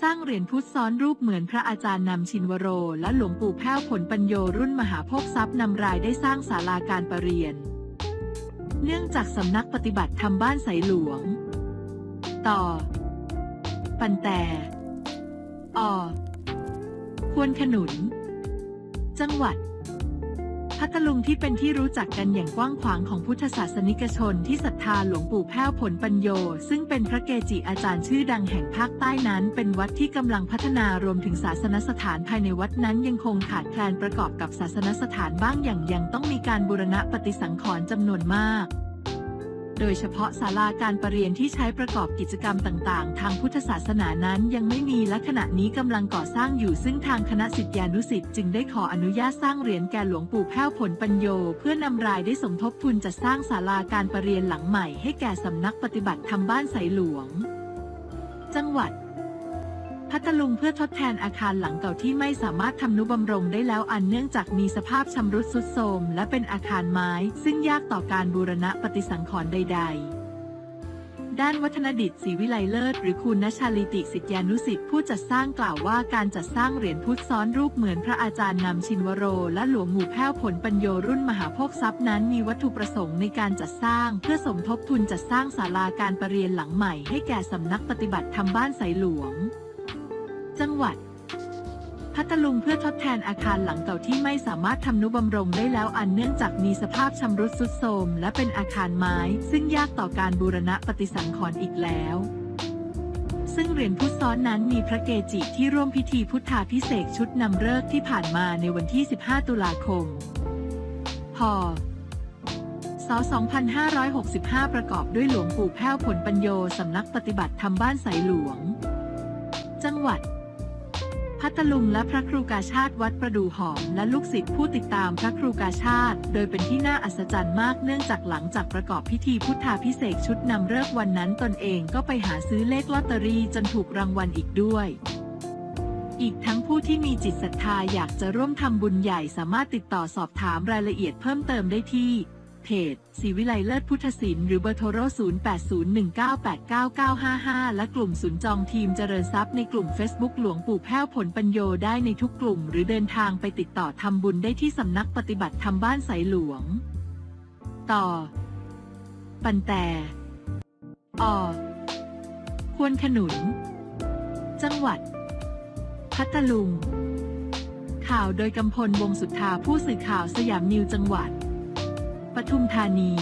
สร้างเหรียญพุทธซ้อนรูปเหมือนพระอาจารย์นำชินวโร และหลวงปู่แพ้วผลปัญโยรุ่นมหาภพทรัพย์นำรายได้สร้างศาลาการประเรียน เนื่องจากสำนักปฏิบัติธรรมบ้านไสหลวง ต่อ ปันแต่อควรขนุน จังหวัด พัทลุงที่เป็นที่รู้จักกันอย่างกว้างขวางของพุทธศาสนิกชนที่ศรัทธาหลวงปู่แพ้วผลปัญโย ซึ่งเป็นพระเกจิอาจารย์ชื่อดังแห่งภาคใต้นั้น เป็นวัดที่กำลังพัฒนารวมถึงศาสนสถานภายในวัดนั้นยังคงขาดแคลนประกอบกับศาสนสถานบ้างอย่างยังต้องมีการบูรณะปฏิสังขรณ์จำนวนมาก โดยเฉพาะศาลาการประเรียนที่ใช้ประกอบกิจกรรมต่างๆ ทางพุทธศาสนานั้นยังไม่มีและขณะนี้กำลังก่อสร้างอยู่ซึ่งทางคณะสิทธิานุสิษย์จึงได้ขออนุญาตสร้างเหรียญแก่หลวงปู่แพ้วผลปัญโย เพื่อนำรายได้สมทบทุนจัดสร้างศาลาการประเรียนหลังใหม่ให้แก่สำนักปฏิบัติธรรมบ้านไสหลวง จังหวัด พัทลุงเพื่อทดแทนอาคารหลังเก่าที่ไม่สามารถทำนุบำรุงได้แล้วอันเนื่องจากมีสภาพชำรุดทรุดโทรมและเป็นอาคารไม้ ซึ่งยากต่อการบูรณะปฏิสังขรณ์ใด ๆด้านวัฒนดิตศรีวิไลเลิศหรือคุณนชาลิติสิทธิานุสิทธิ์ผู้จัดสร้างกล่าวว่าการจัดสร้างเหรียญพุทธซ้อนรูปเหมือนพระอาจารย์นำชินวโร และหลวงหมู่แพ้วผลปัญโยรุ่นมหาโภคทรัพย์นั้นมีวัตถุประสงค์ในการจัดสร้าง เพื่อสมทบทุนจัดสร้างศาลาการประเรียนหลังใหม่ให้แก่สำนักปฏิบัติธรรมบ้านไสหลวง จังหวัด พัทลุงเพื่อทดแทนอาคารหลังเก่าที่ไม่สามารถทำนุบำรุงได้แล้วอันเนื่องจากมีสภาพชำรุดทรุดโทรมและเป็นอาคารไม้ ซึ่งยากต่อการบูรณะปฏิสังขรณ์อีกแล้วซึ่งเหรียญพุทธซ้อนนั้นมีพระเกจิที่ร่วมพิธีพุทธาพิเศษชุดนำเลิกที่ผ่านมาในวันที่ 15 ตุลาคม พศ 2565 ประกอบด้วยหลวงปู่แพ้วผลปัญโยสำนักปฏิบัติธรรมบ้านไสหลวง จังหวัด พัทลุงและพระครูกาชาติวัดประดูหอมและลูกศิษย์ผู้ติดตามพระครูกาชาติ โดยเป็นที่น่าอัศจรรย์มากเนื่องจากหลังจากประกอบพิธีพุทธาพิเศษชุดนำเลิกวันนั้นตนเองก็ไปหาซื้อเลขลอตเตอรี่จนถูกรางวัลอีกด้วยอีกทั้งผู้ที่มีจิตศรัทธาอยากจะร่วมทำบุญใหญ่สามารถติดต่อสอบถามรายละเอียดเพิ่มเติมได้ที่ เพจศรีวิไลเลิศพุทธศิลป์หรือเบอร์โทร 0801989955 และกลุ่มศูนย์จองทีมเจริญทรัพย์ในกลุ่ม Facebook หลวงปู่แพ้วผลปัญโยได้ในทุกกลุ่ม หรือเดินทางไปติดต่อทำบุญได้ที่สำนักปฏิบัติธรรมบ้านไสหลวง ต่อ ปันแต่อควรขนุน จังหวัด พัทลุง ข่าวโดยกำพลวงสุทธาผู้สื่อข่าวสยามนิวจังหวัด ปทุมธานี